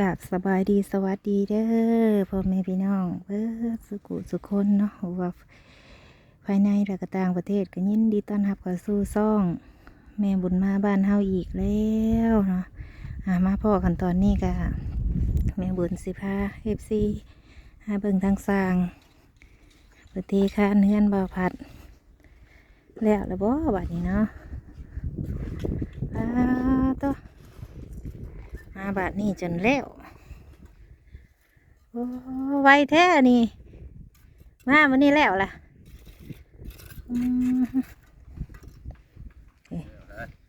กับสบายดีสวัสดีเด้อพ่อแม่พี่น้องเออสุขุสุคนเนาะว่าภายในและก็ต่างประเทศก็ยินดีต้อนรับเข้าสู่ซ่อง แม่บุญมาบ้านเฮาอีกแล้วเนาะอ่ามาพ่อกันตอนนี้ก็แม่บุญสิพาเอฟซีหาเบิ่งทางสร้างปฏิคานเฮือนบ่าวพัด แล้วแล้วบ่บัดนี้เนาะอ้าตัว มาบาทนี่จนแล้วโอ้ไวแท้นี่ มาวันนี้แล้วล่ะ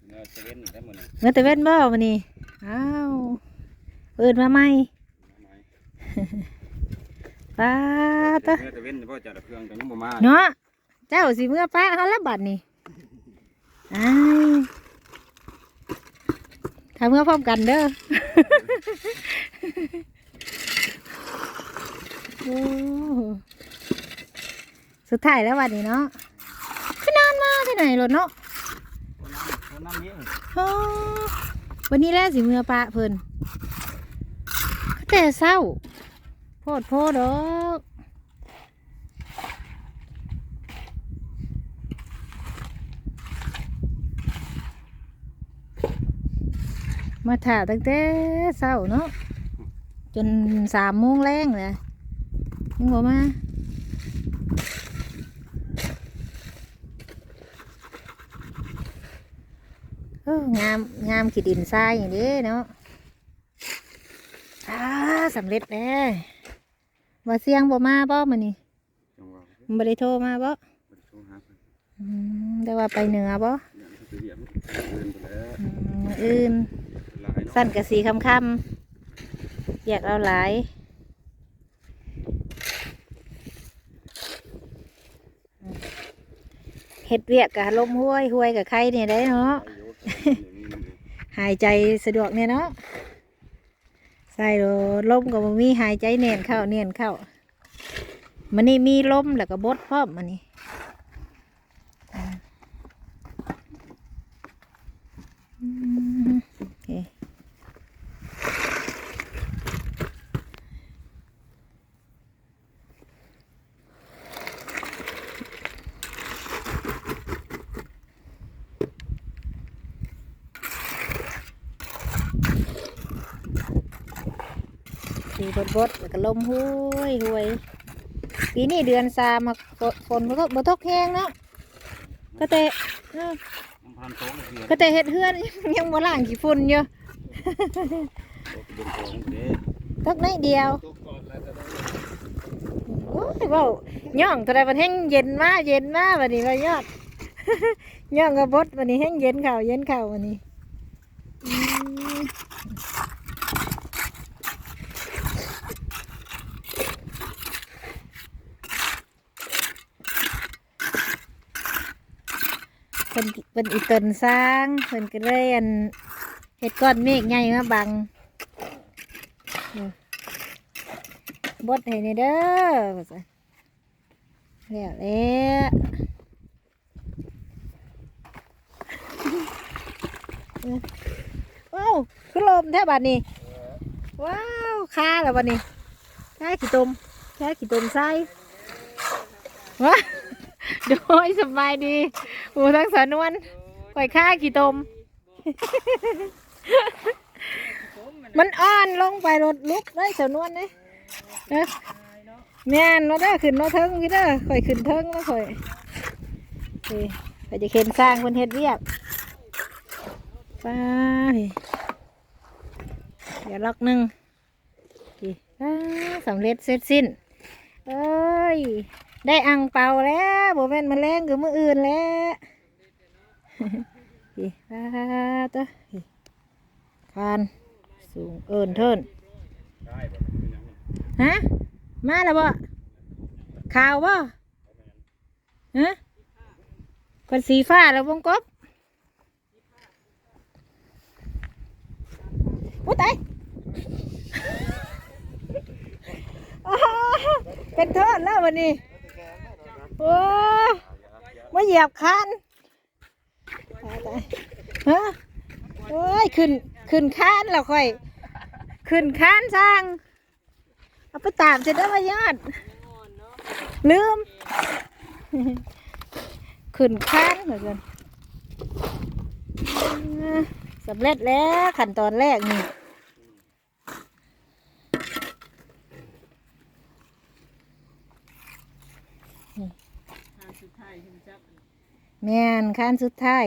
เนื้อเวนได้หมดเลยเมื่อต่เว้นบ่วันนี้อ้าวเปิดมาใหม่ป้าตะเนื้อเวนเพราะจะเพื่องกันยังบ่มาเนาะเจ้าสิเมื่อป้าเขาละบัดนี่อ้า ทำเมื่อพร้อมกันเด้อสุดท้ายแล้ววันนี้เนาะคือนานมากที่ไหนรถเนาะวันนี้แหล้วสิเมื่อปะเพิ่นก็แต่เศร้าโพดโพดดอก มาถ่าตั้งแต่เศร้าเนาะจนสามโมงแรงเลยยังบ่มาเอองามงามขีดินทรายอย่างนี้เนาะอ่าสำเร็จแล้วว่าเสียงบ่มาบ่มานี่จังหวะมันบ่ได้โทรมาบ่บ่ได้โทรหาเพิ่นอืมแต่ว่าไปเหนือบ่เดี๋ยวเขาจะเรียกเดินไปแล้วอืมมื้ออื่นหลายเนาะ สั้นกะสีคำคำๆอยากเอาหลายเฮ็ดเวียกกะลมห้วยห้วยกับใครเนี่ยได้เนาะหายใจสะดวกเนี่ยเนาะใส่โลลมก็บ่มีหายใจเนียนเข้าเนียนเข้ามันนี่มีลมแล้วก็บดพร้อมมันนี่อืม บดบดๆแล้วก็ลมห้วยห้วยปีนี้เดือนสามมาฝฝนบ่ตกบ่ตกแห้งเนาะก็แต่เอ้อน้ำพันโต๊ะเดียวก็แต่เฮ็ดเฮือนยังบ่ล้างขี้ฝุ่นอยู่โต๊ะเป็นของเด้ตักน้อยเดียวโต๊ะก่อนแล้วจะได้โอ้ยเว้าย่องเท่าใดมันแห้งเย็นมาเย็นมาบัดนี้ว่ายอดย่องกระบดบัดนี้แห้งเย็นเข้าเย็นเข้าบัดนี้อืมเพิ่นเพิ่นอีตนสร้างเพิ่นก็เลยอันเฮ็ดก้อนเมฆใหญ่มาบังบดให้ในเด้อแล้วแล้วว้าวคือลมแท้บัดนี้ ว้าวคาแล้วบัดนี้คาขี้ตมคาขี้ตมใส่ว้า โดยสบายดีโอ้ทั้งสานวนปล่อยค่าขี้ตม มันอ่อนลงไปรถลุกได้สานวนเลยเอ้อแม่นมาได้อขึ้นมาเทิงพี่เด้อข่อยขึ้นเทิงมาข่อยเฮ้ยไปจะเข็นสร้างคนเฮ็ดเวียกไปเดี๋ยวล็อกหนึ่งนี่อ้าสำเร็จเสร็จสิ้น เอ้ย ได้อังเปาแล้วบ่แม่นมาแรงกับมืออื่นแล้วนี่ป้าตัวคานสูงเอินเทินฮะมาแล้วบ่ข่าวบ่ฮะคนสีฟ้าแล้ววงกบโอ้ตายอ้เป็นโทษแล้ววันนี้ โอ้มาเหยียบคันตายตายฮะโอ้ยขึ้นขึ้นคานแล้วค่อย ขึ้นค้านสร้างเอาไปตามเสร็จแล้วมายอด ลืม ขึ้นค้านเหมือนกันสำเร็จแล้วขั้นตอนแรกนี่ ทางสุดท้ายเห็นจับ แม่นค้นสุดท้าย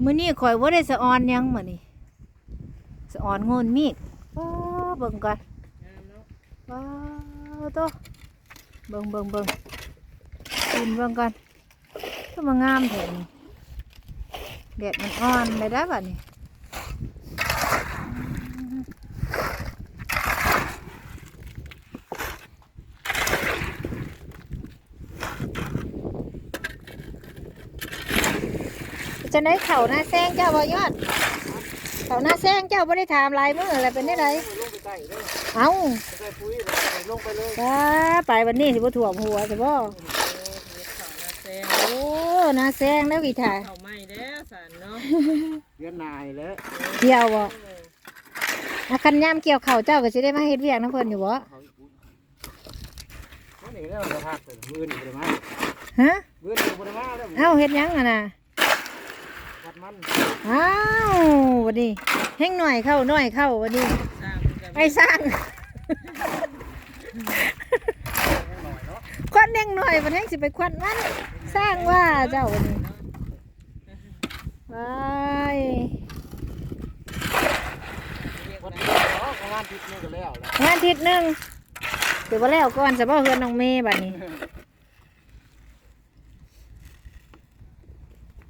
เมื้อนี้ข่อยว่าได้สะออนยังมื้อนี้สะออนโงนมีดว้าเบิ่งก่อนงามเนาะว้าวโตเบิ่งเบิ่งเบิ่งกินเบิ่งก่อนก็มางามแท้นี่แดดมันอ่อนได้ได้บัดนี้ จะได้เข่าหน้าแซงเจ้าบ่ยอด เข่าหน้าแซงเจ้าบ่ได้ถามลายมืออะไรเป็นได้ไรลงไปใส่เลยเอ้าใส่ปุ๋ยลงไปเลยป้าไปวันนี้สิบ่ถ่วมหัวสิบ่โอ้มีข่าวนาแซงโอ้หน้าแซงแล้วกี่ถ่ายข่าวไหม้แล้วสันเนาะเรียนนายแล้วเกี่ยวบ่อาคันย่ามเกี่ยวเข่าวเจ้าก็สิได้มาเฮ็ดเวียกน้ำเพิ่นอยู่บ่เขานี่แล้วจะพักเลยมือนี่บริมาฮะมือนี่บริมาแล้วเอ้าเฮ็ดหยังอะน่ะวัด มันอ้าววันนี้เฮงหน่อยเข้าหน่อยเข้าวันนี้ สร้างมันจะไอ้สร้างควันเฮงหน่อยมันเฮงสิไปควันมันสร้างว่าเจ้าวันนี้ไปวัดมันเนาะประมาณทิศนึงก็แล้วแล้วงานอาทิตย์หนึงเดี๋ยวว่าแล้วก่อนจะบ่เฮือนน้องเมย์บัดนี้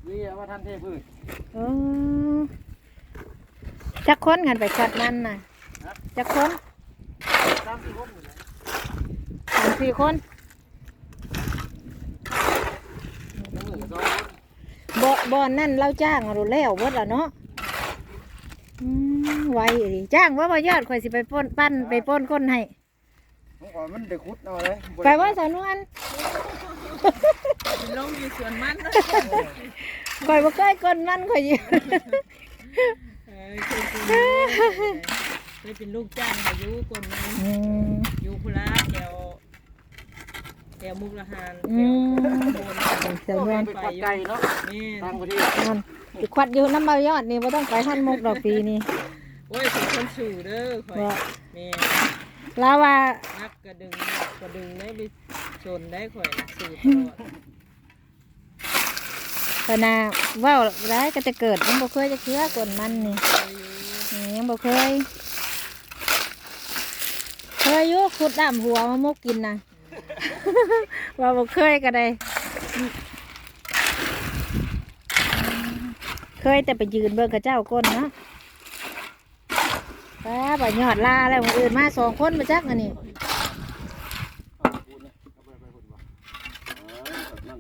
วิ่งว่าท่านเทพืชออจักคนกันไปชัดมันน่ะจักคนตามที่ผมอยู่สามสี่คนมือสองบ่บ่อนนั่นเราจ้างเอาโดนแล้วเบิดละเนาะอืมไวดิจ้างว่าบ่ยอดข่อยสิไปป้นปั้นไปป้นคนให้ผมขอมันเด็กขุดเอาเลยไปว่าสาวนวลเป็นลงอยู่สวนมัน เนาะข่อยบ่เคยคนมันข่อยอยู่เออเคยเป็นเคยเป็นลูกจ้างอายุคนนั้นอืมอยู่พุระแถวแถวมุกดาหารอืมแถวสาวนวลเป็นปักไก่เนาะนี่ ต่างประเทศนั่นสิควัดอยู่น้ำเบายอดนี่บ่ต้องไปหันมุกดอกปีนี่โอ้ยเป็นคนสู่เด้อคอยบ่แม่ลาว่านักกระดึงกระดึงได้ไปชนได้ข่อยสู่ตลอด พนาว้าร้ายก็จะเกิดยังบ่เคยจะเคือก่นมันนี่ยังบ่เคย เคยอยู่ขุดดำหัวมามุกกินนะว่าบ่เคยก็ได้ เคยแต่ไปยืนเบิ่งกับเจ้าก้นเนาะป้าบ่ยอดลาแล้วมื้ออื่นมาสองคนมาจักอันนี้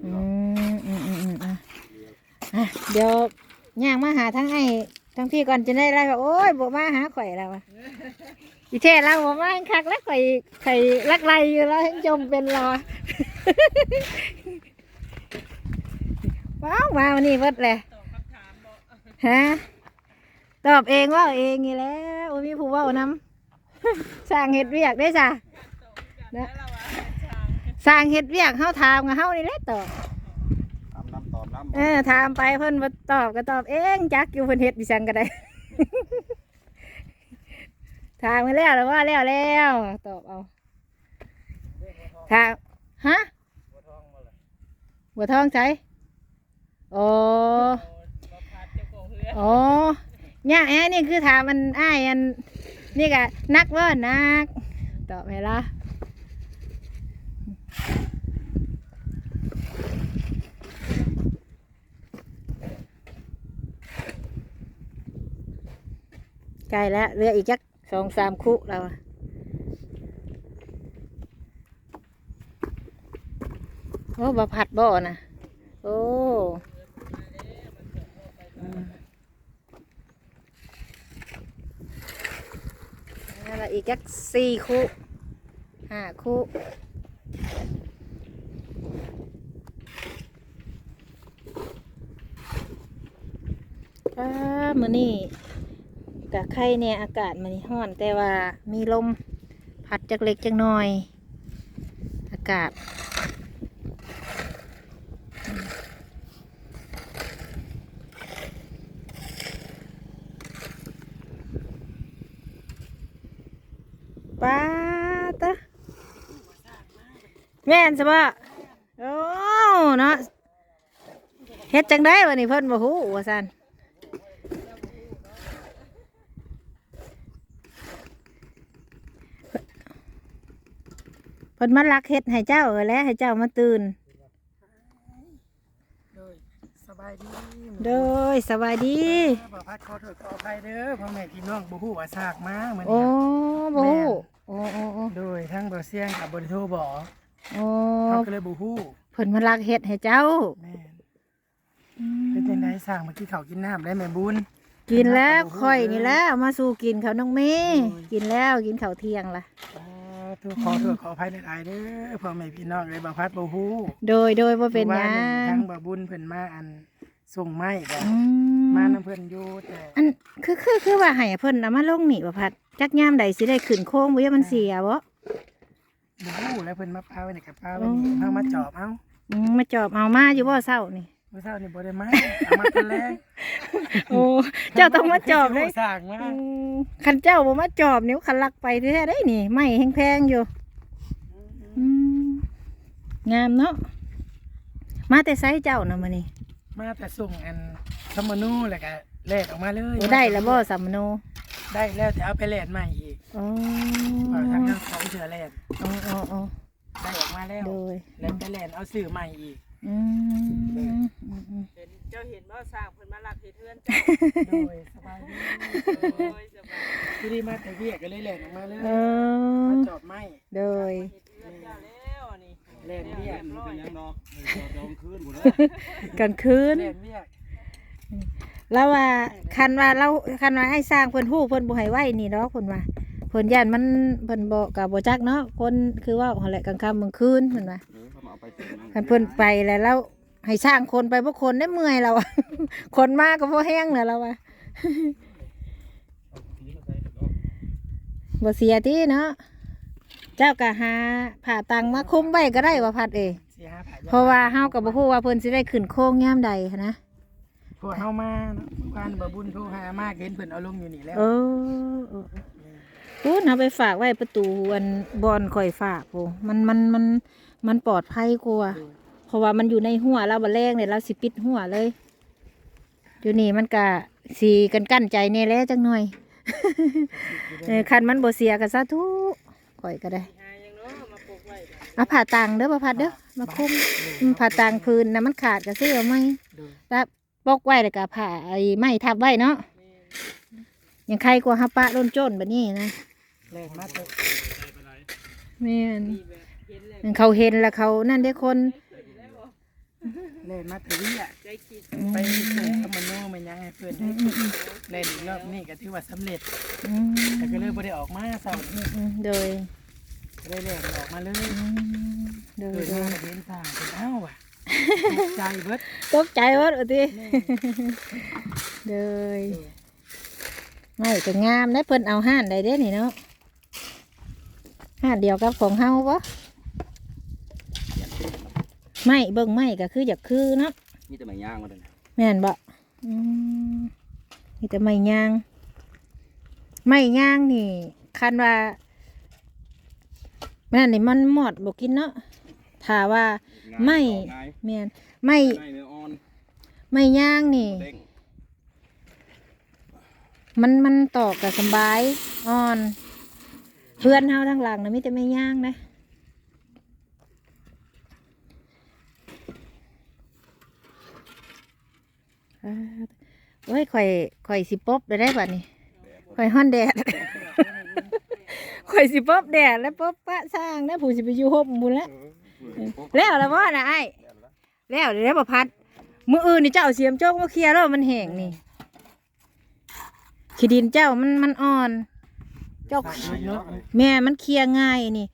อืมอืมอืมอืมอะ อะเดี๋ยวย่างมาหาทั้งไอ้ทั้งพี่ก่อนจะได้ไรว่าโอ้ยบ่มาหาข่อยแล้ววะอีเท่เราบ่มาคักแล้วข่อยข่อยลักไรอยู่แล้วให้จมเป็นรอว้าวมาวันนี้เบิดเลยตอบคำถามบอกฮะตอบเองเว่าเองนี่แหล้วโอ้ยมีผู้เว่านำสร้างเห็ดเวียกได้จ้ะแล้วเราว่าทางสร้างเห็ดเวียกเฮาถามกับเฮานี่แหละตอบ ตามน้ำตอบน้ำ เออถามไปเพิ่นบ่ตอบก็ตอบเองจักอยู่เพิ่นเฮ็ดดิฉันก็ได้ ถามมาแล้วแล้วว่าแล้วแล้วตอบเอาถามฮะบัวทองใช่โอ้โอ้เนี่ยไอ้นี่คือถามมันอ้ายอัน นี่กะนักเว่านักตอบให้ละ ใกล้แล้วเหลืออีกจักสองสามคุแล้วอะโอ้บะผัดบ่อนะโอ้อืมนั่นละอีกจักสี่คุห้าคุป้ามือนี้ กะไข่เนี่ยอากาศมันนี่ร้อนแต่ว่ามีลมพัดจักเล็กจักน้อย อากาศป้าตะแม่นสบะโอ้เนาะเฮ็ดจังได้วะนี่เพิ่นบ่ฮู้ว่าซั่น เพิ่นมาลักเฮ็ดให้เจ้าเออแล้วให้เจ้ามาตื่น โดยสบายดีโดยสวัสดี บ่พัดขอโทษขออภัยเด้อพ่อแม่พี่น้องบ่ฮู้ว่าซากมาเหมือนโอ้กันบ่ฮู้โอ้โอ้โอ้โดยทั้งบ่เสียงกับบริโทรบอกโอ้เขาก็เลยบ่ฮู้เพิ่นมาลักเฮ็ดให้เจ้าแม่นเป็นจังไดสร้างเมื่อกี้เขาวกินน้ำได้แม่บุญ กินแล้วโอ้โหค่อยนี่แล้วมาสู่กินข้าวน้องเมย์โอ้ยกินแล้วกินข้าวเที่ยงล่ะ อ่าทุก ขอโทษขออภัยหลายๆเด้อพ่อแม่พี่น้องเลยบ่พัดบ่ฮู้โดยโดยว่าเป็นหว่ายัทั้งงบ่บุญเพิ่นมาอันส่งไม้บ่อืมามนำเพิ่นอยู่แต่อันคือคือคือว่าให้เพิ่นเอามาลงนี่บ่พัดจักยามใดสิได้ขึ้นโค้งบ่ยามันเสียบ่ บ่ฮู้แล้วเพิ่นมาปาไว้ในกระเป๋าไว้นี่เฮามาจอบเอ้าอืมมาจอบเอามาอยู่บ่เช้านี่เมื่อเช้านี่บ่ได้มาเอามาเป็นแรงโอ้เจ้าต้องมาจอบเลยสร้างมาอืมคันเจ้าบ่มาจอบนิ้วคันลักไปแท้ๆได้นี่ไม้แพงๆอยู่อืมงามเนาะมาแต่ไสเจ้านะมื้อนี้มาแต่ส่งอันสมนูแล้วก็แลกออกมาเลยโอ้ได้แล้วบ่สัมมโนได้แล้วจะเอาไปแลกใหม่อีกอ๋อว่าทางนั้นเขาเถื่อแลกอ๋ออ๋ออ๋อได้ออกมาแล้วโดยแล้วไปแลกเอาซื้อใหม่อีก อืมอืมอืมเห็นเจ้าเห็นว่าสร้างเพิ่นมาลักเฮ็ดเฮือนเจ้าโดยสบายดีโอ้ยสบายที่นี่มาแต่เวียกก็เลยแลกออกมาเลยเอมาอจอบไม้โดยเฮ็ดเฮือนเจ้าแล้วอันนี่แลกเวียกร้อยกลางคืนแลกเวียกแล้วว่าคันว่าเราคันว่าให้สร้างเพิ่นฮู้เพิ่นบ่ให้ไว้นี่ดอกเพิ่นว่าเพิ่นย่านมันเพิ่นบ่ก็บ่จักเนาะคนคือว่าหั่นแหละกลางค่ำกลางคืนเพิ่นว่า คันเพิ่นไปแล้วเราให้สร้างคนไปบ่คนได้เมื่อยเราอะ คนมาก็บ่แห้งแล้วเราว่าบ่เสียติเนาะ เจ้าก็หาผ่าตังมาคุ้มไว้ก็ได้ว่าพัดเอยสี่ห้าผายเพราะว่าเฮาก็บ่ฮู้ว่าเพิ่นสิได้ขึ้นโค้งยามใดหั้นนะ พวกเฮามาเนาะเมื่อวานบ่บุญโทรหามากเห็นเพิ่นเอาลงอยู่นี่แล้วเออเออพูดเอาไปฝากไว้ประตูอันบอนข่อยฝากโอ้มันมันมัน มันปลอดภัยกว่าเพราะว่ามันอยู่ในหัวเราบะแรงเนี่ยเราสิปิดหัวเลย อยู่นี่มันกะสีกันกั้นใจเนี่ยแหล้วจังหน่อยเออคันมันบ่เสียกันซะทุข่อยก็ได้หายังเนาะมาปลูกไว้บัดนี้เอาผ่าตังเด้อประพัดเด้อมาคุมอืมผ่าตังพื้นนะมันขาดก็ซื้อเอาไหมโดยแล้วปกไว้แล้วก็ผ่าไอ้ไม้ทับไว้เนาะแม่นยังใครกลัวฮับปะโดนโจนแบบนี้นะแลกมาแต่แม่นนี่แบบเห็นแล้ว เขาเห็นแล้วเขานั่นได้คนแลกมาแต่เวียกใจคิดไปส่งสมนูมันยังให้เพิ่นได้เล่นอีกรอบนี้ก็ถือว่าสำเร็จอืมแต่ก็เลยบ่ได้ออกมาเศร้าอืมอืมโดยก็ได้แลกออกมาเลยอืมโดยเกิดโดมายเห็นทางเป็นเอ้าว่ะตกใจเบิดตกใจวะทีโดยไม่ก็งามได้เพิ่นเอาห้านได้เด้นี่เนาะห้านเดียวกับของเฮาปะ ไม่เบิ่งไม่ก็คืออยากคือเนาะมีแต่ไม้ย่างมาเลยแม่นบ่อืมนี่แต่ไม่ย่าง ไม่ย่างนี่คันว่าแม่นนี่มันหมดบ่กินเนาะถ้าว่า ไม่ง่ายแม่นไม่ง่ายเนื้ออ่อนไม่ย่างนี่ เด้งมันมันตอกกับสำบายอ่อน เพื่อนเฮาทางหลังนะมีแต่ไม่ย่างนะ โอ้ยข่อยข่อยสิปบได้ได้บัดนี้ข่อยฮ้อนแดดข่อยสิปบแดดแล้วปบปะสร้างนะผู้สิไปอยู่ห่มบุญแล้วแล้วแล้วบ่นะไอ้แล้วเดี๋ยวได้บ่พัดมื้ออื่นนี่เจ้าเอาเสียมโจกมาเคลียร์แล้วมันแห้งนี่ขี้ดินเจ้ามันมันอ่อน เจ้าฝากด้วยเนาะแม่มันเคลียร์ง่ายนี่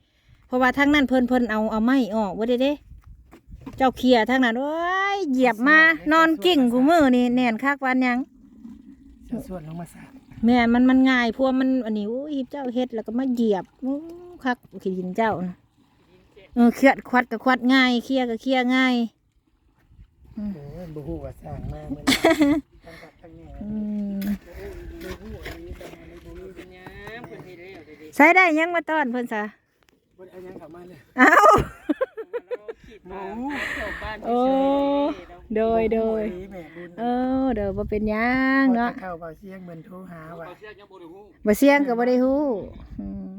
เพราะว่าทั้งนั้นเพิ่นเพิ่นเอาเอาไม้ออกว่าเด้เด้ เจ้าเคลียร์ทั้งนั้นโอ้ยเหยียบมานอนกิ่งกูมือนี่แน่นคักวันยังจะส่วนลงมาสาดแม่นมันมันง่ายพวกมันอันนี้อู้ยเจ้าเฮ็ดแล้วก็มาเหยียบอู้คักขี้ดินเจ้านะเออเครียดควัดก็ควัดง่ายเคลียร์ก็เคลียร์ง่ายโอ้ยบ่ฮู้ว่าสร้างมาเหมือนทั้งกับทั้งแม่อืมดูผู้อันนี้แต่มันบ่มีปัญญาเพิ่นเฮ็ดแล้วเด้ๆใช้ได้ยังมาต้อนเพิ่นซะบ่ได้เอา หยังเข้ามาเลยเอ้าเราคิดว่าชาวบ้านโอ้โดยโดยบ่แม่บุญเออเดี๋ยวบ่เป็นหยังเนาะเนาะเข้าเบาเสียงเหมือนโทรหาว่าบ่เสียงก็บ่ได้ฮู้อืม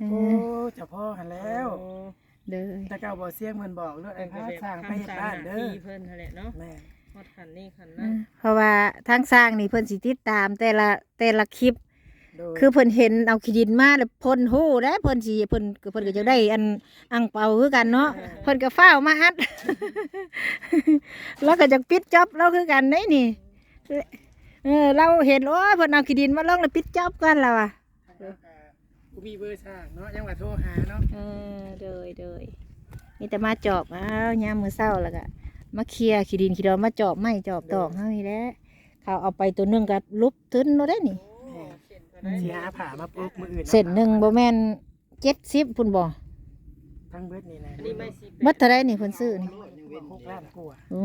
เอโอ้อเจ้าพ่อหันแล้วเด้อแต่เก่าบ่เสียงเพิ่นบอกเรื่องไอ้ก็พาแบบสร้างไปคำเฮ็ดสั่งบ้านหน้าเด้อที่เพิ่นนั่นแหละเนาะแม่ฮอดขันนี่ขันเอนั้นอเพราะว่าทางสร้างนี่เพิ่นสิติดตามแต่ละแต่ละคลิปโดย คือเพิ่นเห็นเอาขี้ดินมาแล้วเพิ่นฮู้ได้เพิ่นสิเพิ่นเพิ่นก็จะได้อันอังเปาคือกันเนาะเพิ่นก็ฟ้าวมาอัด แล้วก็จะปิดจ็อบเราคือกันได้นี่เออเราเห็นโอ้ยเพิ่นเอาขี้ดินมาลงแล้วปิดจ็อบกันแล้วอะกูมีเบอร์สร้างเนาะยังว่าโทรหาเนาะเออเดยเดยนี่แต่มาจอบอ้าวยามมื้อเช้าแล้วก็มาเคลียร์ขี้ดินขี้ดอนมาจอบไม้จอบตอกเฮานี่แหละเขาเอาไปตัวหนึงก็ลุบทึนโลได้นี่ สิหาผ้ามาปลูกมื้ออื่นเส้นหนึ่งบ่แม่น70พุ่นบ่ทั้งเบิดนี่นะอันนี้ไม่สิเบิดเท่าไรนี่เพิ่นซื้อนี่หกล้านกว่าอื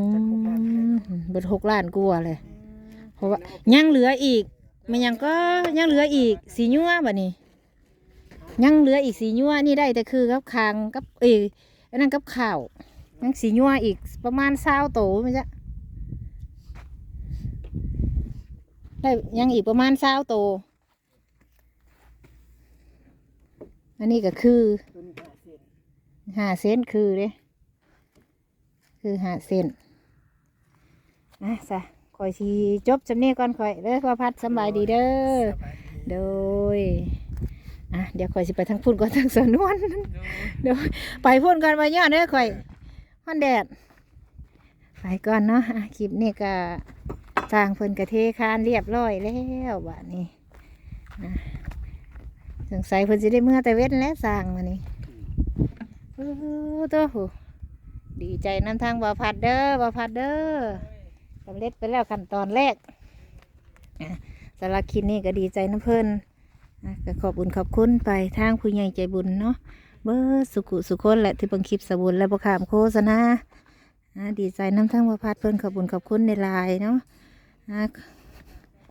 มเบิดหกล้านกว่าเลย เพราะว่ายังเหลืออีกมันยังก็ยังเหลืออีกสีญัวบัดนี้ยังเหลืออีกสีญัวนี่ได้แต่คือกับคางกับเอยอันนั้นกับข้าวยังสีญัวอีกประมาณเศร้าโตมันจะได้ยังอีกประมาณเศร้าโต อันนี้ก็คือต้นหาเส้นห้าเซนคือเด้คือห้าเซนนะซะคอยทีจบจำเนียก่อนคอยเด้อพอพัดสำบายดีเด้อสบายดีโดยอะเดี๋ยวคอยสิไปทางพุ่นก่อนทางสวนนวนเดี๋ยวไปพุ่นก่อนมาย่อเด้อคอยฮ้อนแดดไปก่อนเนาะอะคลิปนี้ก็สร้างเพิ่นกระเทคานเรียบร้อยแล้วบัดนี้นะ สงสัยเพิ่นสิได้เมื่อแต่เว้นแล้วสร้างมานี่โอ้โตัวหูดีใจนำทางบ่าพัดเด้อบ่าพัดเด้อสำเร็จไปแล้วขั้นตอนแรกอะสำหรับคลิปนี้ก็ดีใจน้ำเพิ่นอะก็ขอบุญขอบคุณไปทางผู้ใหญ่ใจบุญเนาะเบอร์สุขุสุคนและที่บิ่งคลิปสบุญและบ่ขามโฆษณาอะดีใจน้ำทางบ่าพัดเพิ่นขอบุญขอบคุณในไลน์เนาะอะ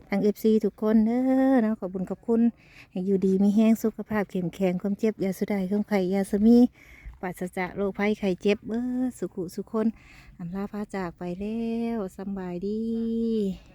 ทางเอฟซีทุกคนเด้อเนาะขอบคุญขอบคุณให้อยู่ดีมีแห้งสุขภาพเข้มแข็งความเจ็บยาสุดายเครื่องไข่ยาสมีปราศจากโรคภัยไข้เจ็บเบอสุขุสุคนอำลาพาจากไปแล้วสบายดี